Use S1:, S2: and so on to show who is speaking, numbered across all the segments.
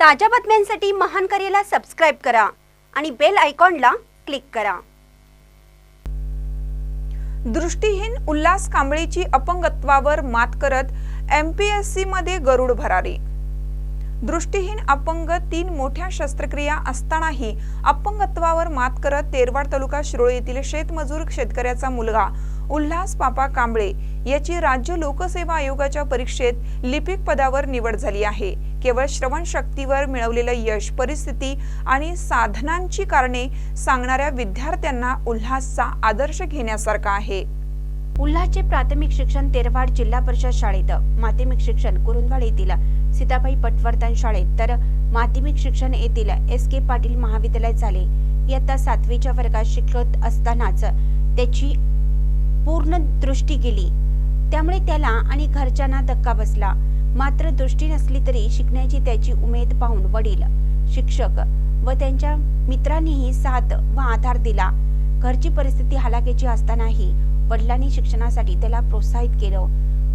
S1: ताज्या बातम्यांसाठी महान करेला सबस्क्राईब करा आणि बेल आयकॉनला क्लिक करा.
S2: दृष्टीहीन उल्हास कांबळेची अपंगत्वावर मात करत एमपीएससी मध्ये गरुड भरारी. दृष्टीहीन अपंग तीन मोठ्या शस्त्रक्रिया असतानाही अपंगत्वावर मात करत तेरवाड तालुका शिरोळ येथील शेतमजूर शेतकऱ्याचा मुलगा उल्हास पापा कांबळे याची राज्य लोकसेवा आयोगाच्या परीक्षेत लिपिक पदावर निवड झाली आहे. केवळ श्रवण शक्तीवर मिळवलेलं यश परिस्थिती आणि साधनांची कारणे सांगणाऱ्या विद्यार्थ्यांना उल्हासचा आदर्श घेण्यासारखा आहे.
S1: उल्हासचे प्राथमिक शिक्षण तेरवाड जिल्हा परिषद शाळेत माध्यमिक शिक्षण कुरुंदवाड येथील सीताबाई पटवर्धन शाळेत तर माध्यमिक शिक्षण येथील एस के पाटील महाविद्यालयात झाले. इयत्ता सातवीच्या वर्गात शिकत असतानाच त्याची पूर्ण दृष्टी गेली. त्यामुळे त्याला आणि घरच्यांना धक्का बसला. मात्र दृष्टी नसली तरी शिकण्याची त्याची उमेद पाहून वडील शिक्षक व त्यांच्या मित्रांनीही साथ व आधार दिला. घरची परिस्थिती हलाखीची असतानाही वडिलांनी शिक्षणासाठी त्याला प्रोत्साहित केलं.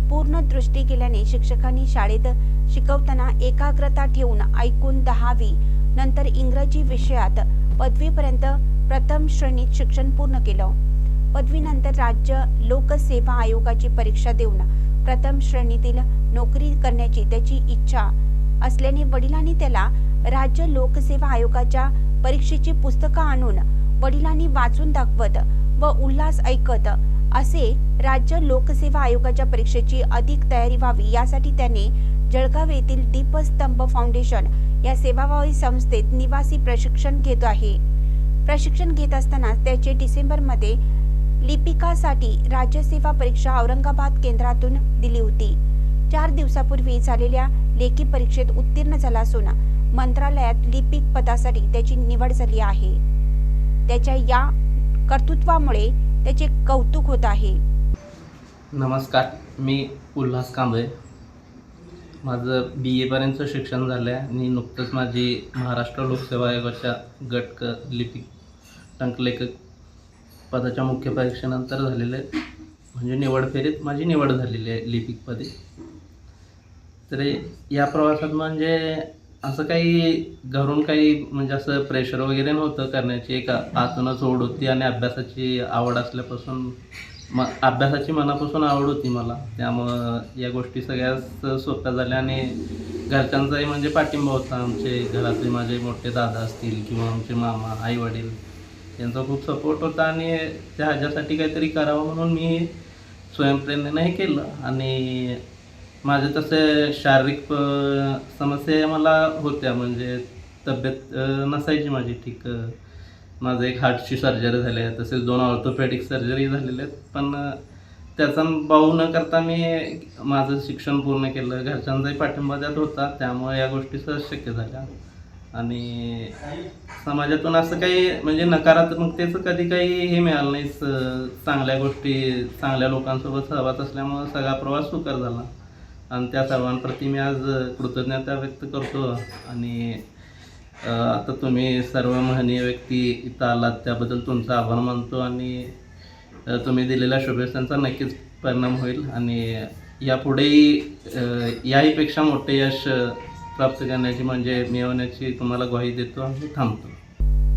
S1: पूर्ण दृष्टी केल्याने शिक्षकांनी शाळेत शिकवताना एकाग्रता ठेवून ऐकून दहावी नंतर इंग्रजी विषयात पदवीपर्यंत प्रथम श्रेणीत शिक्षण पूर्ण केलं. पदवीनंतर राज्य लोकसेवा आयोगाची परीक्षा देऊन प्रथम श्रेणीतील नोकरी करण्याची त्याची इच्छा असल्याने वडिलांनी त्याला राज्य लोकसेवा आयोगाच्या परीक्षेची पुस्तकं आणून वडिलांनी वाचून दाखवत व उल्हास ऐकत असे राज्य लोकसेवा आयोगाच्या परीक्षेची अधिक तयारी व्हावी यासाठी त्याने जळगाव येथील दीपस्तंभ फाउंडेशन या सेवाभावी संस्थेत निवासी प्रशिक्षण घेत आहे. प्रशिक्षण घेत असताना त्याचे डिसेंबरमध्ये लिपिकासाठी राज्यसेवा परीक्षा औरंगाबाद केंद्रातून दिली होती. चार दिवसापूर्वी झालेल्या लेखी परीक्षेत उत्तीर्ण झाला असून मंत्रालयात लिपिक पदासाठी त्याची निवड झाली आहे. त्याच्या या कर्तृत्वामुळे त्याचे कौतुक होत आहे.
S3: नमस्कार मी उल्हास कांबळे. माझं बी एपर्यंतचं शिक्षण झालं आहे आणि नुकतंच माझी महाराष्ट्र लोकसेवा आयोगाच्या गट क लिपिक टंकलेखक पदाच्या मुख्य परीक्षेनंतर झालेलं आहे म्हणजे निवड फेरीत माझी निवड झालेली आहे लिपिकपदी तर या प्रवासात म्हणजे असं काही घरून काही म्हणजे असं प्रेशर वगैरे नव्हतं करण्याची एक आतूनच ओढ होती आणि अभ्यासाची आवड असल्यापासून म अभ्यासाची मनापासून आवड होती मला. त्यामुळं या गोष्टी सगळ्याच सोप्या झाल्या आणि घरच्यांचाही म्हणजे पाठिंबा होता. आमचे घरातले माझे मोठे दादा असतील किंवा आमचे मामा आई वडील यांचा खूप सपोर्ट होता आणि त्या ह्याच्यासाठी काहीतरी करावं म्हणून मी स्वयंप्रेरणेनं हे केलं. आणि माझे तसे शारीरिक समस्या मला होत्या. म्हणजे तब्येत नसायची माझी ठीक. माझं एक हार्टची सर्जरी झाली आहे. तसेच दोन ऑर्थोपॅडिक सर्जरी झालेल्या आहेत. पण त्याचा भाऊ न करता मी माझं शिक्षण पूर्ण केलं. घरच्यांचाही पाठिंबा त्यात होता. त्यामुळे या गोष्टी सहज शक्य झाल्या. आणि समाजातून असं काही म्हणजे नकारात्मकतेचं कधी काही हे मिळालं नाही स- चांगल्या गोष्टी चांगल्या लोकांसोबत सहवास असल्यामुळं सगळा प्रवास सुकर झाला. आणि त्या सर्वांप्रती मी आज कृतज्ञता व्यक्त करतो. आणि आता तुम्ही सर्व महनीय व्यक्ती इथं आलात त्याबद्दल तुमचा आभार मानतो. आणि तुम्ही दिलेल्या शुभेच्छांचा नक्कीच परिणाम होईल. आणि यापुढेही याहीपेक्षा मोठे यश प्राप्त करण्याची म्हणजे मिळवण्याची तुम्हाला ग्वाही देतो आणि थांबतो.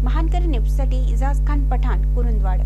S1: महानकर न्यूजसाठी इजाज खान पठाण कुरुंदवाड.